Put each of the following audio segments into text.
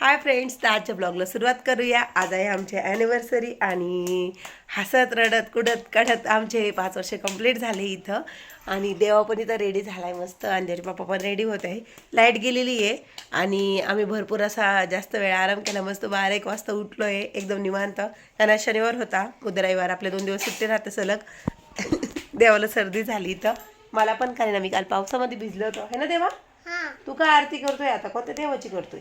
Hi friends तर आजच्या ब्लॉगला सुरुवात करूया. आज आहे आमची ॲनिव्हर्सरी आणि हसत रडत कुडत काढत आमचे पाच वर्ष कंप्लीट झाले इथं. आणि देवा पण इथं रेडी झाला आहे मस्त आणि त्याचे पप्पा पण रेडी होत आहे. लाइट गेलेली आहे. आणि आम्ही भरपूर असा जास्त वेळ आराम केला. मस्त बारा एक वाजता उठलो आहे एकदम निवांत. कारण आज शनिवार होता. उद्या रविवार. आपले दोन दिवस सुट्टी राहते सलग. देवाला सर्दी झाली तर मला पण कारण आम्ही काल पावसामध्ये भिजलो होतो. है ना देवा? तू काय आरती करतोय आता? कोणत्या देवाची करतोय?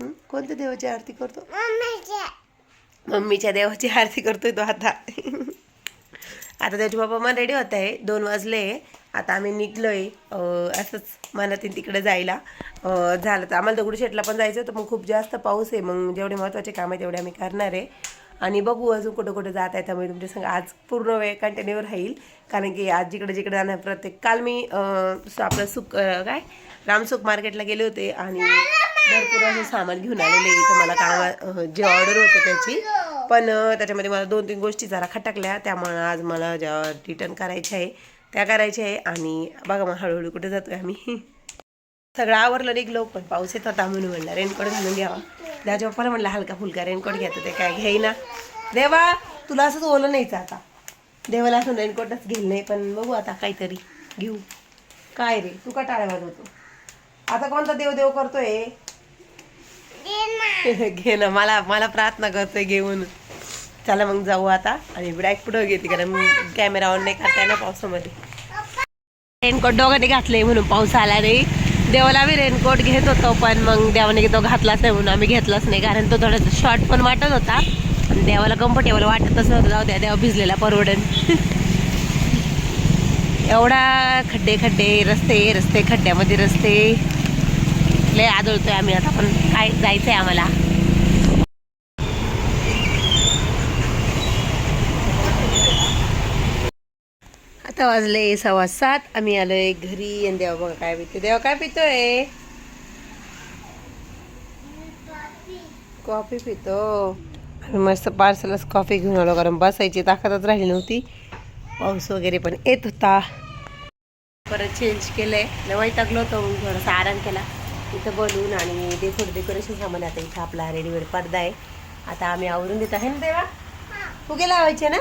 कोणत्या देवाची आरती करतो? मम्मीच्या. देवाची आरती करतोय तो आता. आता त्याचे बाबा मग रेडी होत आहे. दोन वाजले. आता आम्ही निघलोय अं, असंच मनातील तिकडे जायला. झालं तर आम्हाला दगडूशेठला पण जायचं होतं मग खूप जास्त पाऊस आहे. मग जेवढे महत्त्वाचे काम आहे तेवढे आम्ही करणार आहे. आणि बघू अजून कुठं कुठं जात आहे. त्यामुळे तुमच्या संग आज पूर्ण वेळ कंटिन्यू राहील. कारण की आज जिकडे जिकडे जाणार प्रत्येक. काल मी आपलं सुक अं, काय? रामसुख मार्केटला गेले होते आणि भरपूर असं सामान घेऊन आलेले इथं मला काम जे ऑर्डर होतं त्याची. पण त्याच्यामध्ये मला दोन तीन गोष्टी जरा खटकल्या. त्यामुळं आज मला ज्या रिटर्न करायच्या आहे त्या करायच्या आहे. आणि बघा मग हळूहळू कुठे जातो आहे आम्ही. सगळं आवरलं निघलो पण पाऊस येत होता म्हणून म्हणलं रेनकोट घालून घ्यावा. त्याच्या पप्पाला म्हणलं हलका फुलका रेनकोट घ्यायचं ते काय घेईना देवा तुला असंच ओलं नाहीचं आता. देवाला असं रेनकोटच घेईल नाही पण बघू आता काहीतरी घेऊ. काय रे तू का टाळ्या वाजवतो आता कोणता देव देव करतोय? घे ना मला मला प्रार्थना करतोय घेऊन. चला मग जाऊ आता. आणि ब्रॅक पुढं घेते? कारण कॅमेरा ऑन नाही करता येणार पावसामध्ये. रेनकोट दोघांनी घातले म्हणून पाऊस आला नाही. देवाला आम्ही रेनकोट घेत होतो पण मग देवाने तो घातलाच नाही म्हणून आम्ही घेतलाच नाही. कारण तो थोडासा शॉर्ट पण वाटत होता. आणि देवाला कम्फर्टेबल वाटतच नव्हतं. जाऊ द्या देवा भिजलेला परवडन. एवढा खड्डे खड्डे रस्ते रस्ते खड्ड्यामध्ये रस्ते. लय आदळतोय आम्ही आता पण काय जायचंय आम्हाला. आता वाजले सव्वा सात आम्ही आलोय घरी. आणि देवा बघा काय पितो देवा काय पितोय? कॉफी पितो. आम्ही मस्त पार्सलच कॉफी घेऊन आलो कारण बसायची ताकदच राहिली नव्हती. पाऊस वगैरे पण येत होता. परत चेंज केलंय. लवाई टाकलो होतो थोडासा आराम केला. इथं बनवून आणि ते थोडं डेकोरेशन सामान आता इथं आपला रेडीमेड पडदा आहे. आता आम्ही आवरून देत. आहे ना देवा? फुगे लावायचे ना?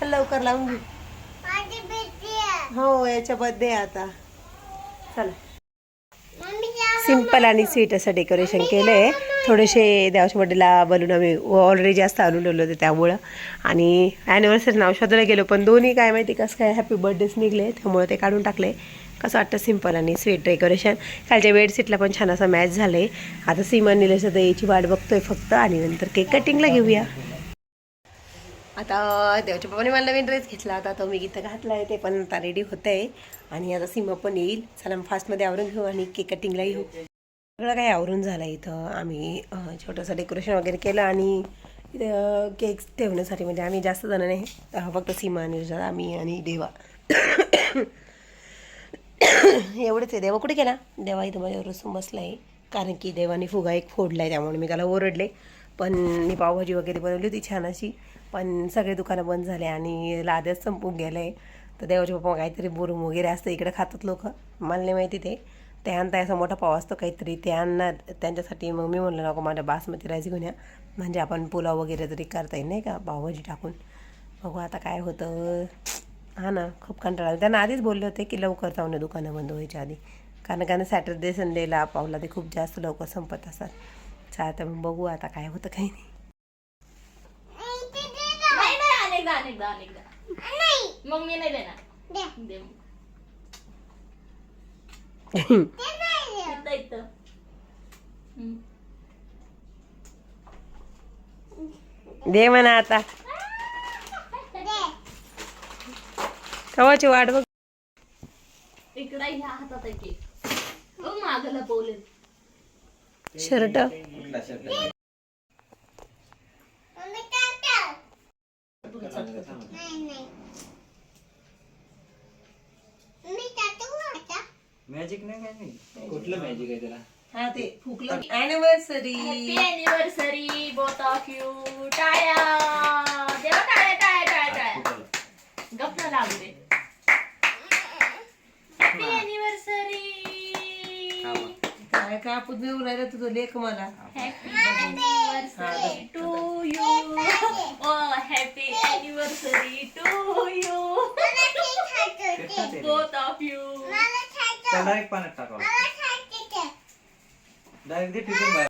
चल लवकर लावून घेऊ हो याच्या बर्थडे आता. चला. सिंपल आणि स्वीट असं डेकोरेशन केलं आहे थोडेसे देवाच्या बर्थडेला बलून आम्ही ऑलरेडी जास्त आणून ठेवले होते त्यामुळं. आणि ॲनिव्हर्सरी नाव शोधायला गेलो पण दोन्ही काय माहिती कसं काय हॅपी बर्थडेच निघले त्यामुळे ते काढून टाकले कसं वाटतं सिंपल आणि स्वीट डेकोरेशन कालच्या बेडशीटला पण छान असं मॅच झालं आहे आता सीमा निलेश आता याची वाट बघतोय फक्त आणि नंतर केक कटिंगला घेऊया. आता देवाच्या पप्पाने मला नवीन ड्रेस घेतला होता. तो मी इथं घातला आहे ते पण आता रेडी होत आहे आणि आता सीमा पण येईल. चला फास्टमध्ये आवरून घेऊ आणि केक कटिंगला घेऊ सगळं काही आवरून झालं इथं. आम्ही छोटंसं डेकोरेशन वगैरे केलं आणि इथं केक्स ठेवण्यासाठी. म्हणजे आम्ही जास्त जण नाही. फक्त सीमा आणि आम्ही आणि देवा. एवढंच आहे. देवा कुठे गेला? देवा इथं माझ्यावर बसून बसला आहे कारण की देवाने फुगा एक फोडला आहे त्यामुळे मी त्याला ओरडले. पण मी पावभाजी वगैरे बनवली होती छान अशी. पण सगळे दुकानं बंद झाले आणि लाद्याच संपून गेलं. आहे तर देवाचे पप्पा काहीतरी बोरून वगैरे असतं इकडे खातात लोक. मला नाही माहिती ते. ते आणताय असा मोठा पाव असतो काहीतरी. ते आणणार. त्यांच्यासाठी मग मी म्हणलं नको माझ्या बासमती राईस घेऊन या. म्हणजे आपण पुलाव वगैरे तरी करता येईल नाही का? पावभाजी टाकून. बघू आता काय होतं. हा ना खूप कंटाळा आला. त्यांना आधीच बोलले होते की लवकर जाऊन दुकानं बंद व्हायच्या आधी. कारण कारण सॅटर्डे संडेला पावला ते खूप जास्त लवकर संपत असतात. चालतं मग बघू आता काय होतं काही नाही. नाही नाही अनेकदा अनेकदा अनेकदा. मग मी नाही देणार. दे मग. इथं इथं. हम्म. दे म्हणा आता. कवाची वाट बघ. इकडं ह्या हातात आहे केक ओ मागं लपवले शर्ट. मॅजिक नाही काय नाही? कुठलं मॅजिक आहे त्याला? हा ते फुकलं. Anniversary happy anniversary both of you टाळ्या काय काय आपण देऊ राहिलं तुझं लेख मला? To you oh happy anniversary to you. Both of you direct पाण्यात टाकावं डायरेक्ट बाहेर.